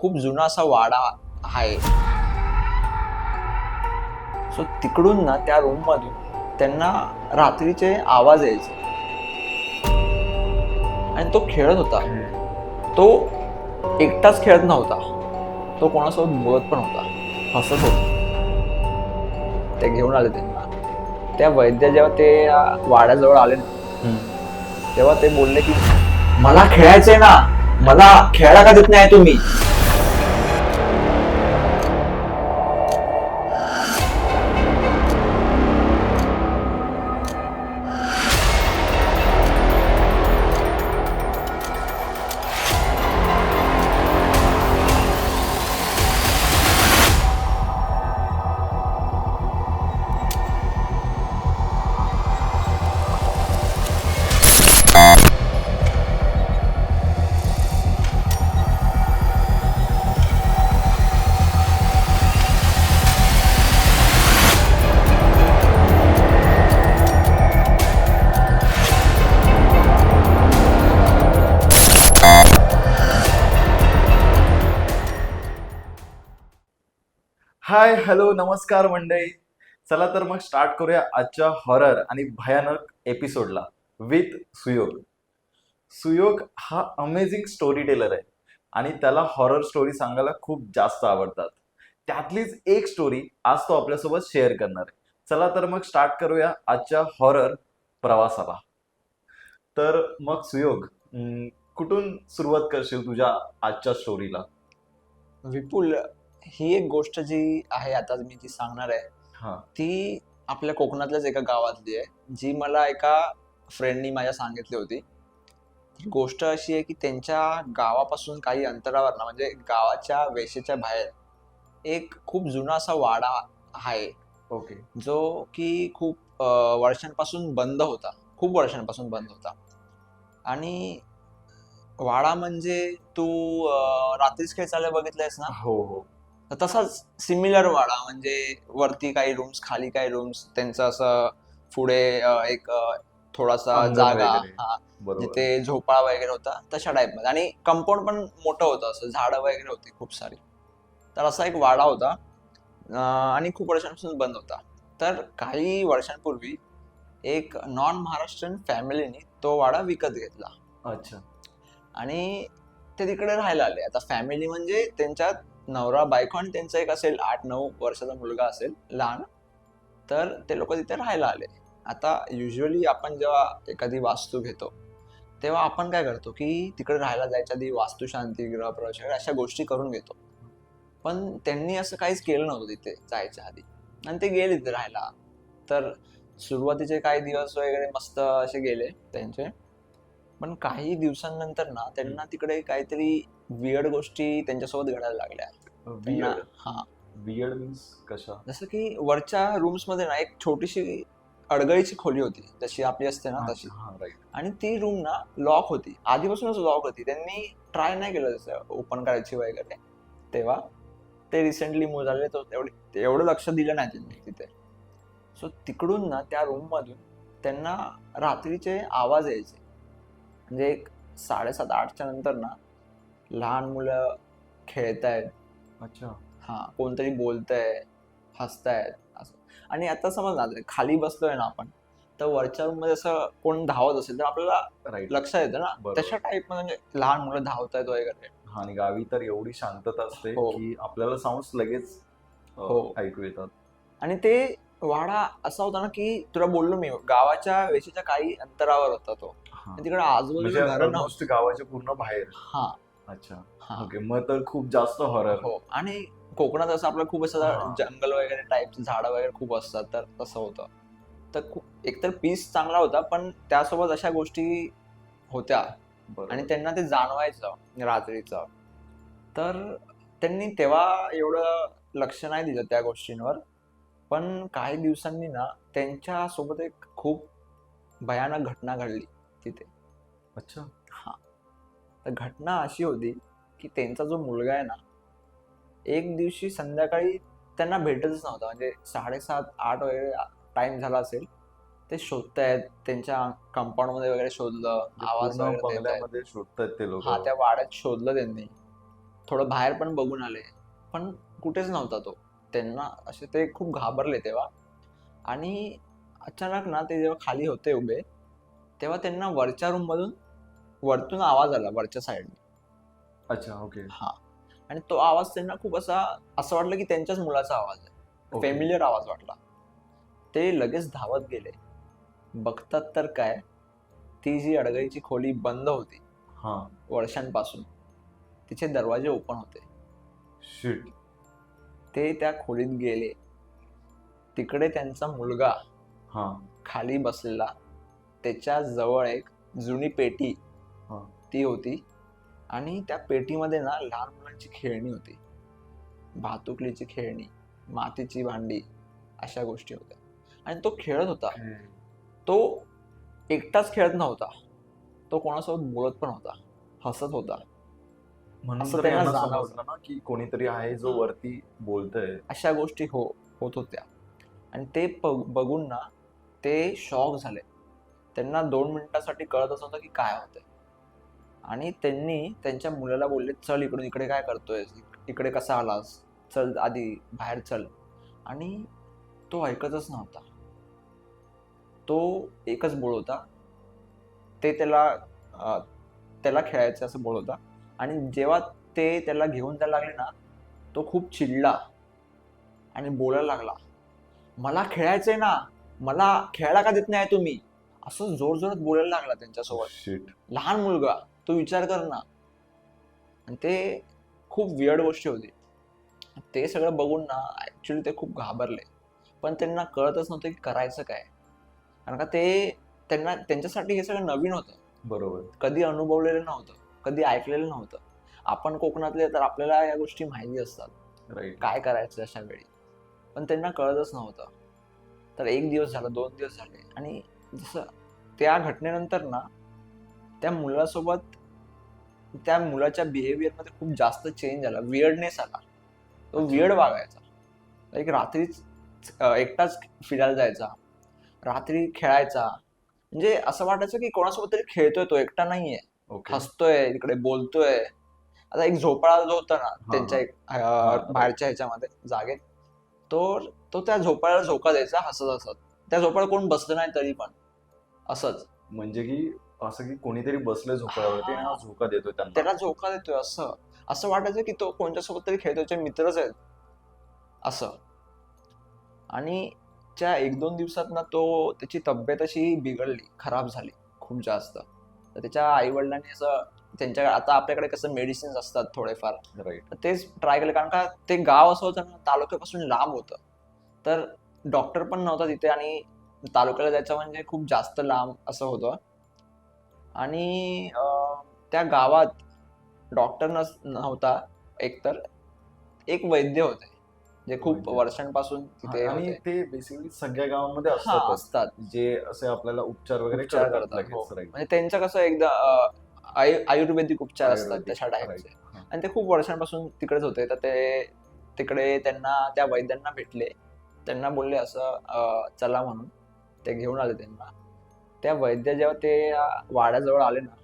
खूप जुना असा वाडा आहे. सो तिकडून ना त्या रूम मधून त्यांना रात्रीचे आवाज यायचे. आणि तो खेळत होता. तो एकटाच खेळत नव्हता. तो कोणासोबत बोलत पण होता. हसत होता. ते घेऊन आले त्यांना. त्या वैद्य जेव्हा ते वाड्याजवळ आले ना तेव्हा ते बोलले की मला खेळायचंय ना. मला खेळायला का देत नाही तुम्ही? हाय हॅलो नमस्कार मंडळी. चला तर मग स्टार्ट करूया आजच्या हॉरर आणि भयानक एपिसोडला विथ सुयोग. सुयोग हा अमेझिंग स्टोरी टेलर आहे आणि त्याला हॉरर स्टोरी सांगायला खूप जास्त आवडतात. त्यातलीच एक स्टोरी आज तो आपल्यासोबत शेअर करणार आहे. चला तर मग स्टार्ट करूया आजच्या हॉरर प्रवासाला. तर मग सुयोग कुठून सुरुवात करशील तुझ्या आजच्या स्टोरीला विपुल ही एक गोष्ट जी आहे आता मी ती सांगणार आहे. ती आपल्या कोकणातल्याच एका गावातली आहे जी मला एका फ्रेंडनी माझ्या सांगितली होती. गोष्ट अशी आहे की त्यांच्या गावापासून काही अंतरावर ना म्हणजे गावाच्या वेशेच्या बाहेर एक खूप जुना असा वाडा आहे. ओके. जो की खूप वर्षांपासून बंद होता. खूप वर्षांपासून बंद होता. आणि वाडा म्हणजे तू रात्रीच खेळ चालले बघितलंयस ना? हो हो. तर तसाच सिमिलर वाडा म्हणजे वरती काही रूम्स खाली काही रूम्स त्यांचं असं पुढे अं, एक अं, थोडासा अंगण वगैरे. जागा हा बरोबर. जिथे झोपाळा वगैरे होता तशा टाईपमध्ये. आणि कंपाऊंड पण मोठं होतं असं झाडं वगैरे होती खूप सारी. तर असा एक वाडा होता अं, आणि खूप वर्षांपासून बंद होता. तर काही वर्षांपूर्वी एक नॉन महाराष्ट्रीयन फॅमिलीने तो वाडा विकत घेतला. अच्छा. आणि ते तिकडे राहायला आले. आता फॅमिली म्हणजे त्यांच्यात नवरा बायको आणि त्यांचा एक असेल आठ नऊ वर्षाचा मुलगा असेल लहान तर ते लोक तिथे राहायला आले. आता युजली आपण जेव्हा एखादी वास्तू घेतो तेव्हा आपण काय करतो की तिकडे राहायला जायच्या आधी वास्तुशांती गृहप्रवेश वगैरे अशा गोष्टी करून घेतो. पण त्यांनी असं काहीच केलं नव्हतं तिथे जायच्या आधी. आणि ते गेले तिथे राहायला. तर सुरुवातीचे काही दिवस वगैरे मस्त असे गेले त्यांचे. पण काही दिवसांनंतर ना त्यांना तिकडे काहीतरी वियर्ड गोष्टी त्यांच्यासोबत घडायला लागल्या. हा. मीन्स कशा? जसं की वरच्या रूम्समध्ये ना एक छोटीशी अडगळीची खोली होती. जशी आपली असते ना तशी. आणि ती रूम ना लॉक होती. आधीपासूनच लॉक होती. त्यांनी ट्राय नाही केलं जसं ओपन करायची वगैरे. तेव्हा ते रिसेंटली मूव झाले एवढं लक्ष दिलं नाही त्यांनी तिथे. सो तिकडून ना त्या रूम मधून त्यांना रात्रीचे आवाज यायचे. म्हणजे एक साडेसात आठच्या नंतर ना लहान मुलं खेळतायत. अच्छा. हा कोणतरी बोलतंय हसतायत असं. आणि आता समज ना खाली बसलोय ना आपण तर वरच्या रूममध्ये असं कोण धावत असेल तर आपल्याला राईट लक्षात येतं ना. तशा टाईप म्हणजे लहान मुलं धावतायत वगैरे. आणि गावी तर एवढी शांतता असते हो. की आपल्याला साऊंड लगेच हो. ऐकू येतात. आणि ते वाडा असा होता ना की तुला बोललो मी गावाच्या वेशीच्या काही अंतरावर होता तो. तिकडे म्हणजे आजूबाजूला घरं नव्हती गावाच्या पूर्ण बाहेर. हा. अच्छा. हा. ओके मग तर खूप जास्त हॉरर हो आणि कोकणात असं आपलं खूप असं. जंगल वगैरे टाईपचे झाडं वगैरे खूप असतात तर तसं होतं. तर खूप एकतर पीस चांगला होता पण त्यासोबत अशा गोष्टी होत्या. आणि त्यांना ते जाणवायचं रात्रीचं. तर त्यांनी तेव्हा एवढं लक्ष नाही दिलं त्या गोष्टींवर. पण काही दिवसांनी ना त्यांच्यासोबत एक खूप भयानक घटना घडली तिथे. अच्छा. तर घटना अशी होती की त्यांचा जो मुलगा आहे ना एक दिवशी संध्याकाळी त्यांना भेटतच नव्हता. म्हणजे साडेसात आठ वगैरे टाइम झाला असेल ते शोधतायत त्यांच्या कंपाऊंडमध्ये वगैरे शोधलं आवाज पूर्ण वगैरे शोधतात ते लोक. हा त्या वाड्यात शोधलं त्यांनी. थोडं बाहेर पण बघून आले पण कुठेच नव्हता तो. त्यांना असे ते खूप घाबरले तेव्हा. आणि अचानक ना ते जेव्हा खाली होते उभे तेव्हा त्यांना वरच्या रूम मधून वरतून आवाज आला वरच्या साईडने अच्छा ओके हा. आणि तो आवाज त्यांना खूप असा असं वाटलं की त्यांच्याच मुलाचा आवाज आहे. फेमिलियर आवाज वाटला. ते लगेच धावत गेले. बघतात तर काय ती जी अडगाईची खोली बंद होती. हा. वर्षांपासून. तिचे दरवाजे ओपन होते. शिट ते त्या खोलीत गेले. तिकडे त्यांचा मुलगा हा. खाली बसलेला. त्याच्याजवळ एक जुनी पेटी हा. ती होती. आणि त्या पेटीमध्ये ना लहान मुलांची खेळणी होती. भातुकलीची खेळणी मातीची भांडी अशा गोष्टी होत्या. आणि तो खेळत होता. तो एकटाच खेळत नव्हता. तो कोणासोबत बोलत पण होता. हसत होता. म्हणून असं तर त्यांना यांना जाणवलं. समजलं ना की कोणीतरी आहे जो. वरती बोलतय. अशा गोष्टी हो होत होत्या. आणि ते प- बघून ना ते शॉक झाले. त्यांना दोन मिनिटासाठी कळतच नव्हतं की काय होतंय. आणि त्यांनी त्यांच्या मुलाला बोलले चल इकडून इकडे काय करतोय इकडे कसा आलास? चल आधी बाहेर चल. आणि तो ऐकतच नव्हता. तो एकच बोल होता. ते त्याला अं, त्याला खेळायचं असं बोल होता. आणि जेव्हा ते त्याला घेऊन जायला लागले ना तो खूप चिडला आणि बोलायला लागला मला खेळायचंय ना मला खेळायला का देत नाही तुम्ही? असं जोर जोरात बोलायला लागला त्यांच्यासोबत. लहान मुलगा तू विचार कर ना. आणि ते खूप वियर्ड गोष्टी होती. ते सगळं बघून ना ऍक्च्युली ते खूप घाबरले. पण त्यांना कळतच नव्हतं की करायचं काय. कारण का ते त्यांना त्यांच्यासाठी हे सगळं नवीन होतं. बरोबर. कधी अनुभवलेलं नव्हतं. कधी ऐकलेलं नव्हतं. आपण कोकणातले तर आपल्याला या गोष्टी माहिती असतात. काय करायचं अशा वेळी? पण त्यांना कळतच नव्हतं. तर एक दिवस झाला दोन दिवस झाले. आणि जसं त्या घटनेनंतर ना त्या मुलासोबत त्या मुलाच्या बिहेवियरमध्ये खूप जास्त चेंज आला. वियर्डनेस आला. तो. वियर्ड वागायचा. एक रात्रीच एकटाच फिरायला जायचा. रात्री खेळायचा. म्हणजे असं वाटायचं की कोणासोबत तरी खेळतोय तो एकटा नाहीये. हसतोय इकडे बोलतोय. आता एक झोपाळा जो होता ना त्यांच्या एक. बाहेरच्या ह्याच्यामध्ये जागेत तो तो त्या झोपाळ्याला झोका द्यायचा हसत हसत. त्या झोपाळ्यात कोण बसलं नाही तरी पण असंच. म्हणजे की असं की कोणीतरी बसलंय झोपाळ्यावरती हा झोका देतोय त्यांना. त्याला झोका देतोय असं. असं वाटायचं की तो कोणत्यासोबत तरी खेळतोय मित्रच आहेत. असं. आणि त्या एक दोन दिवसात ना तो त्याची तब्येत अशी बिघडली खराब झाली खूप जास्त. तर त्याच्या आई वडिलांनी असं त्यांच्या आता आपल्याकडे कसं मेडिसिन्स असतात थोडेफार. राईट तेच ट्राय केलं. कारण का ते गाव असं होतं ना तालुक्यापासून लांब होतं. तर डॉक्टर पण नव्हता तिथे आणि तालुक्याला जायचं म्हणजे खूप जास्त लांब असं होतं. आणि त्या गावात डॉक्टर नस नव्हता एकतर. एक वैद्य होते. जे खूप. वर्षांपासून तिथे आणि. ते बेसिकली सगळ्या गावांमध्ये असतात जे असे आपल्याला उपचार वगैरे करतात हो. म्हणजे त्यांचं कसं एकदा आयुर्वेदिक उपचार असतात तशा टाईपचे. आणि ते खूप वर्षांपासून तिकडेच होते तर ते तिकडे त्यांना त्या वैद्यांना भेटले त्यांना बोलले असं चला म्हणून ते घेऊन आले त्यांना त्या वैद्य जेव्हा ते वाड्याजवळ आले ना.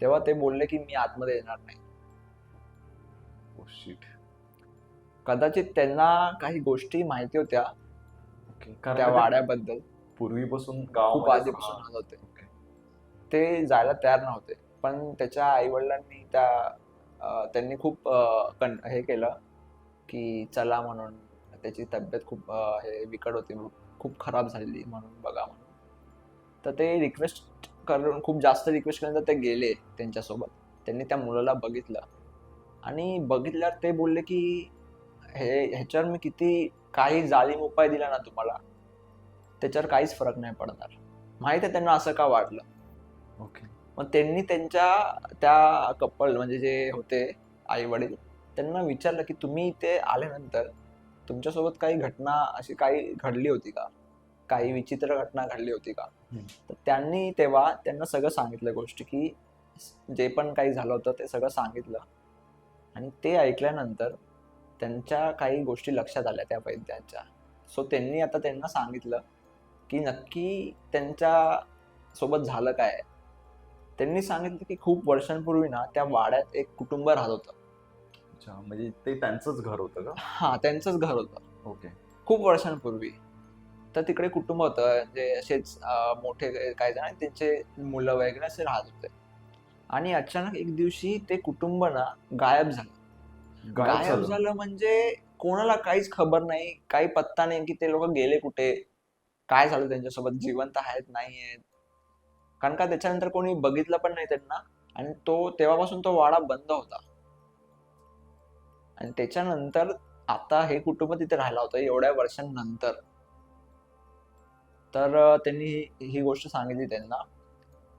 तेव्हा ते बोलले की मी आतमध्ये येणार नाही Oh. कदाचित त्यांना काही गोष्टी माहिती होत्या. त्या वाड्याबद्दल. पूर्वीपासून खूप गावामध्ये आधीपासून होते. ते जायला तयार नव्हते. पण त्याच्या आई वडिलांनी त्या त्यांनी खूप हे केलं की चला म्हणून त्याची तब्येत खूप हे बिकट होती खूप खराब झालेली म्हणून बघा म्हणून. तर ते रिक्वेस्ट करून खूप जास्त रिक्वेस्ट केल्यानंतर ते गेले त्यांच्यासोबत. त्यांनी त्या मुलाला बघितलं. आणि बघितल्यावर ते बोलले की हे ह्याच्यावर मी किती काही जालीम उपाय दिला ना तुम्हाला त्याच्यावर काहीच फरक नाही पडणार. माहीत आहे त्यांना असं का वाटलं Okay. मग त्यांनी त्यांच्या त्या कपल म्हणजे जे होते आई वडील त्यांना विचारलं की तुम्ही इथे आल्यानंतर तुमच्यासोबत काही घटना अशी काही घडली होती का? काही विचित्र घटना घडली होती का. तर त्यांनी तेव्हा त्यांना सगळं सांगितलं गोष्टी की जे पण काही झालं होतं ते सगळं सांगितलं. आणि ते ऐकल्यानंतर त्यांच्या काही गोष्टी लक्षात आल्या त्या वैद्यांच्या. सो त्यांनी आता त्यांना सांगितलं की नक्की त्यांच्यासोबत झालं काय? त्यांनी सांगितलं की खूप वर्षांपूर्वी ना त्या वाड्यात एक कुटुंब राहत होतं. अच्छा म्हणजे ते त्यांचंच घर होतं का? हा त्यांचंच घर होतं. ओके. खूप वर्षांपूर्वी. तर तिकडे कुटुंब होतं म्हणजे असेच मोठे काही जण त्यांचे मुलं वगैरे असे राहत होते. आणि अचानक एक दिवशी ते कुटुंब ना गायब झालं. गायब झालं. म्हणजे कोणाला काहीच खबर नाही काही पत्ता नाही की ते लोक गेले कुठे काय झालं त्यांच्यासोबत जिवंत आहेत नाही आहेत. कारण का त्याच्यानंतर कोणी बघितलं पण नाही त्यांना आणि तो तेव्हापासून तो वाडा बंद होता. आणि त्याच्यानंतर आता हे कुटुंब तिथे राहिला होतं एवढ्या वर्षांनंतर. तर त्यांनी ही गोष्ट सांगितली त्यांना.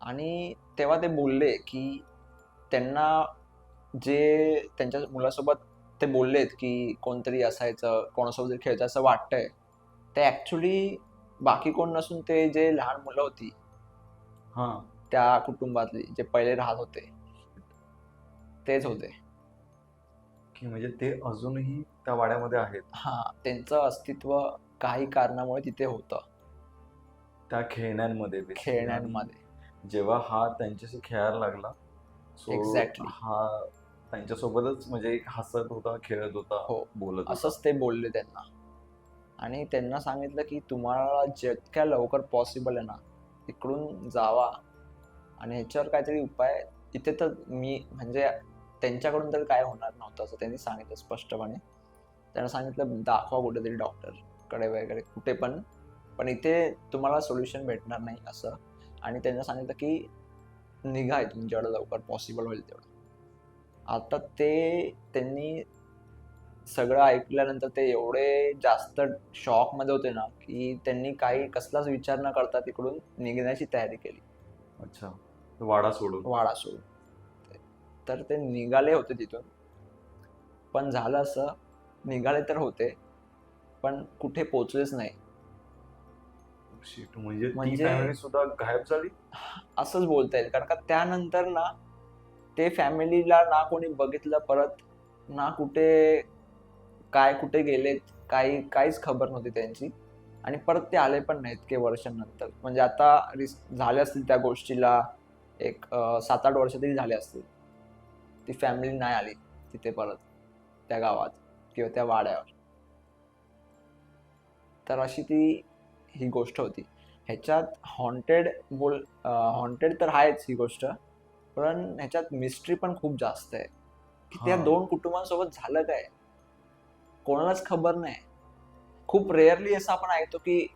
आणि तेव्हा ते बोलले की त्यांना जे त्यांच्या मुलासोबत ते बोललेत की कोणतरी असायचं कोणासोबत खेळायचं असं वाटतंय ते ऍक्च्युली बाकी कोण नसून ते जे लहान मुलं होती हा. त्या कुटुंबातली जे पहिले राहत होते तेच होते. की म्हणजे ते अजूनही त्या वाड्यामध्ये आहेत. हा त्यांचं अस्तित्व काही कारणामुळे तिथे होतं. त्या खेळण्यांमध्ये. खेळण्यांमध्ये. जेव्हा हा त्यांच्याशी खेळायला लागला Exactly. हा त्यांच्यासोबतच म्हणजे एक हसत होता खेळत होता हो. बोलत होता. असंच ते बोलले त्यांना. आणि त्यांना सांगितलं की तुम्हाला जितक्या लवकर पॉसिबल आहे ना इकडून जावा. आणि ह्याच्यावर काहीतरी उपाय इथे तर मी म्हणजे त्यांच्याकडून तर काय होणार नव्हतं असं त्यांनी सांगितलं स्पष्टपणे. त्यांना सांगितलं दाखवा कुठेतरी डॉक्टरकडे वगैरे कुठे पण. पण इथे तुम्हाला सोल्युशन भेटणार नाही असं. आणि त्यांना सांगितलं की निघा इथून जेवढं लवकर पॉसिबल होईल तेवढं. आता ते त्यांनी सगळं ऐकल्यानंतर ते एवढे जास्त शॉकमध्ये होते ना की त्यांनी काही कसलाच विचार न करता तिकडून निघण्याची तयारी केली. अच्छा. वाडा सोडून. वाडा सोडून. तर ते निघाले होते तिथून. पण झालं असं निघाले तर होते पण कुठे पोचलेच नाही. Shit, म्हणजे म्हणजे- सुद्धा गायब झाली? असंच बोलता येईल. कारण का त्यानंतर ना ते फॅमिलीला ना कोणी बघितलं परत ना कुठे काय कुठे गेलेत काही काहीच खबर नव्हती त्यांची. आणि परत ते आले पण नाहीत के वर्षांनंतर. म्हणजे आता रिस झाले असतील त्या गोष्टीला एक सात आठ वर्ष तरी झाले असतील. ती फॅमिली नाही आली तिथे परत त्या गावात किंवा त्या वाड्यावर. तर अशी ती ही गोष्ट होती. ह्याच्यात हॉन्टेड बोल हॉन्टेड तर आहेच ही गोष्ट. पण ह्याच्यात मिस्ट्री पण खूप जास्त आहे. की त्या. दोन कुटुंबांसोबत झालं काय? कोणालाच खबर नाही. खूप रेअरली असं आपण ऐकतो की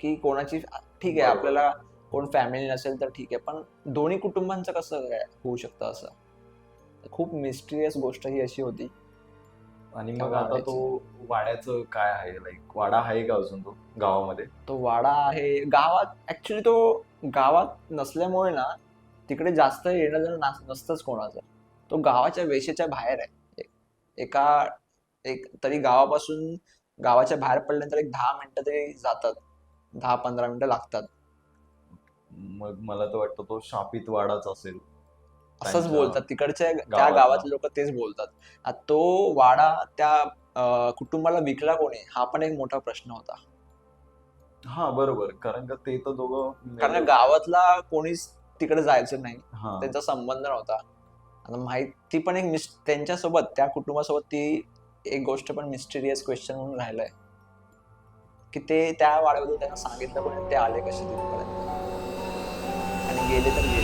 की कोणाची ठीक आहे. आपल्याला कोण फॅमिली नसेल तर ठीक आहे पण दोन्ही कुटुंबांचं कसं काय होऊ शकतं असं? खूप मिस्टिरियस गोष्ट ही अशी होती. आणि मग आता. तो वाड्याचं काय आहे? लाईक वाडा आहे का अजून तो गावामध्ये? तो वाडा आहे. गावात ऍक्च्युली तो गावात नसल्यामुळे ना तिकडे जास्त येणं जाणं नास- नसतंच कोणाचं. तो गावाच्या वेशेच्या बाहेर आहे. एका एक तरी गावापासून गावाच्या बाहेर पडल्यानंतर एक दहा मिनिटं तरी जातात. दहा पंधरा मिनिटं लागतात. मग मला तर वाटतं तो शापित वाडाच असेल. असंच बोलतात. तिकडच्या त्या गावातला. लोक तेच बोलतात. तो वाडा त्या कुटुंबाला विकला कोणी? हा पण एक मोठा प्रश्न होता. हा बरोबर. कारण का ते तर दोघं कारण गावातला कोणीच तिकडे जायचं नाही. त्यांचा संबंध नव्हता. आता माहिती पण एक मिस त्यांच्यासोबत त्या कुटुंबासोबत ती एक गोष्ट पण मिस्टिरियस क्वेश्चन म्हणून राहिलंय. की ते त्या वाड्याबद्दल त्यांना सांगितलं पण ते आले कसे तिथपर्यंत? आणि गेले तर गेले.